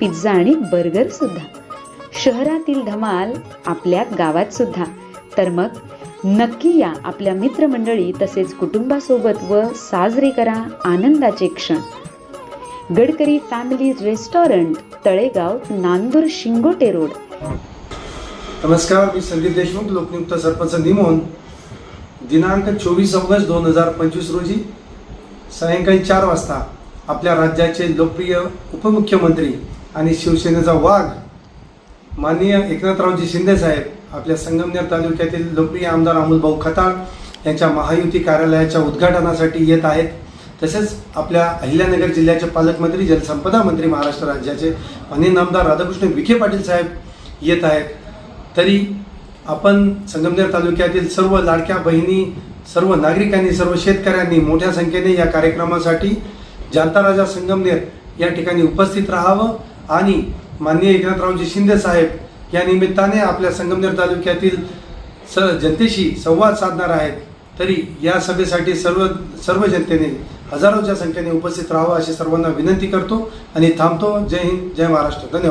Pizza आणि burger सुद्धा. शहरातील धमाल आपल्या गावात सुद्धा. तर मग नक्की या आपल्या मित्रमंडळी तसेच कुटुंबासोबत व साजरे करा आनंदाचे क्षण. Gadkari family restaurant Talegaon Nandur Shingote road. नमस्कार मी संदीप देशमुख लोकनियुक्त सरपंच निमोन. दिनांक चोवीस ऑगस्ट दोन हजार पंचवीस रोजी सायंकाळी चार वाजता आपल्या राज्याचे लोकप्रिय उपमुख्यमंत्री आणि शिवसेनेचा वाघ. माननीय एकनाथरावजी शिंदे साहेब आपल्या संगमनेर तालुक्यातील लोकप्रिय आमदार अमोलभाऊ खताळ यांच्या महायुती कार्यालयाच्या उद्घाटनासाठी येत आहेत. तसेच आपल्या अहिल्यानगर जिल्ह्याचे पालकमंत्री जलसंपदा मंत्री महाराष्ट्र राज्याचे माननीय आमदार राधाकृष्ण विखे पाटील साहेब येत आहेत. तरी आपण संगमनेर तालुक्यातील सर्व लाडक्या बहिणी सर्व नागरिकांनी सर्व शेतकऱ्यांनी मोठ्या संख्येने या कार्यक्रमासाठी जांता राजा संगमनेर या ठिकाणी उपस्थित राहावं. आणि माननीय एकनाथरावजी शिंदे साहेब या निमित्ताने आपल्या संगमनेर तालुक्यातील स जनतेशी संवाद साधणार आहेत. तरी या सभेसाठी सर्व सर्व जनतेने हजारोच्या संख्येने उपस्थित राहावं अशी सर्वांना विनंती करतो आणि थांबतो. जय हिंद जय महाराष्ट्र. धन्यवाद.